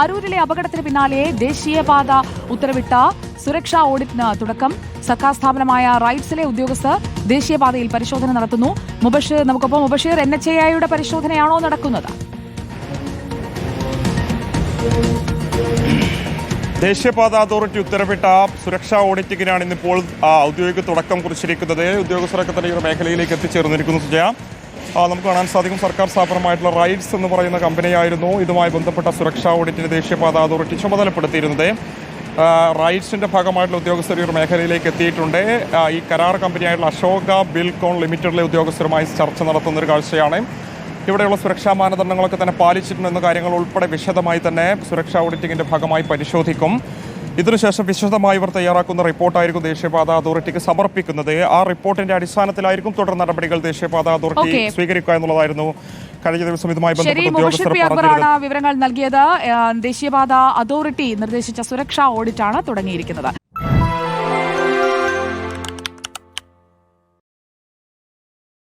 അരൂരിലെ അപകടത്തിന് പിന്നാലെ ദേശീയപാത ഉത്തരവിട്ട സുരക്ഷാ ഓഡിറ്റിന് തുടക്കം. സർക്കാർ സ്ഥാപനമായ റൈറ്റ്സിലെ ഉദ്യോഗസ്ഥർ ദേശീയപാതയിൽ പരിശോധന നടത്തുന്നു. മുബഷീർ നമുക്കൊപ്പം മുബഷീർ എൻ എച്ച് എയുടെ പരിശോധനയാണോ നടക്കുന്നത്? ദേശീയപാത അതോറിറ്റി ഉത്തരവിട്ട സുരക്ഷാ ഓഡിറ്റിങ്ങിനാണ് ഇന്നിപ്പോൾ ഔദ്യോഗിക തുടക്കം കുറിച്ചിരിക്കുന്നത്. ഉദ്യോഗസ്ഥരൊക്കെ തന്നെ ഈ മേഖലയിലേക്ക് എത്തിച്ചേർന്നിരിക്കുന്നു സുജയ. നമുക്ക് കാണാൻ സാധിക്കും സർക്കാർ സ്ഥാപനമായിട്ടുള്ള റൈഡ്സ് എന്ന് പറയുന്ന കമ്പനിയായിരുന്നു ഇതുമായി ബന്ധപ്പെട്ട സുരക്ഷാ ഓഡിറ്റിന് ദേശീയപാത അതോറിറ്റി ചുമതലപ്പെടുത്തിയിരുന്നത്. ആ, റൈഡ്സിന്റെ ഭാഗമായിട്ടുള്ള ഉദ്യോഗസ്ഥർ ഈ ഒരു മേഖലയിലേക്ക് എത്തിയിട്ടുണ്ട്. ഈ കരാർ കമ്പനിയായിട്ടുള്ള അശോക ബിൽകോൺ ലിമിറ്റഡിലെ ഉദ്യോഗസ്ഥരുമായി ചർച്ച നടത്തുന്ന ഒരു കാഴ്ചയാണ്. ഇവിടെയുള്ള സുരക്ഷാ മാനദണ്ഡങ്ങളൊക്കെ തന്നെ പാലിച്ചിട്ടുണ്ടെന്ന കാര്യങ്ങൾ ഉൾപ്പെടെ വിശദമായി തന്നെ സുരക്ഷാ ഓഡിറ്റിങ്ങിന്റെ ഭാഗമായി പരിശോധിക്കും. ഇതിനുശേഷം വിശദമായി ഇവർ തയ്യാറാക്കുന്ന റിപ്പോർട്ടായിരിക്കും ദേശീയപാത അതോറിറ്റിക്ക് സമർപ്പിക്കുന്നത്. ആ റിപ്പോർട്ടിന്റെ അടിസ്ഥാനത്തിലായിരിക്കും തുടർ നടപടികൾ ദേശീയപാത അതോറിറ്റി. സ്വീകരിക്കുക എന്നുള്ളതായിരുന്നു. കഴിഞ്ഞ ദിവസം ഇതുമായി ബന്ധപ്പെട്ട് വിവരങ്ങൾ നൽകിയത്. ദേശീയപാത അതോറിറ്റി നിർദ്ദേശിച്ച സുരക്ഷാ ഓഡിറ്റാണ് തുടങ്ങിയിരിക്കുന്നത്.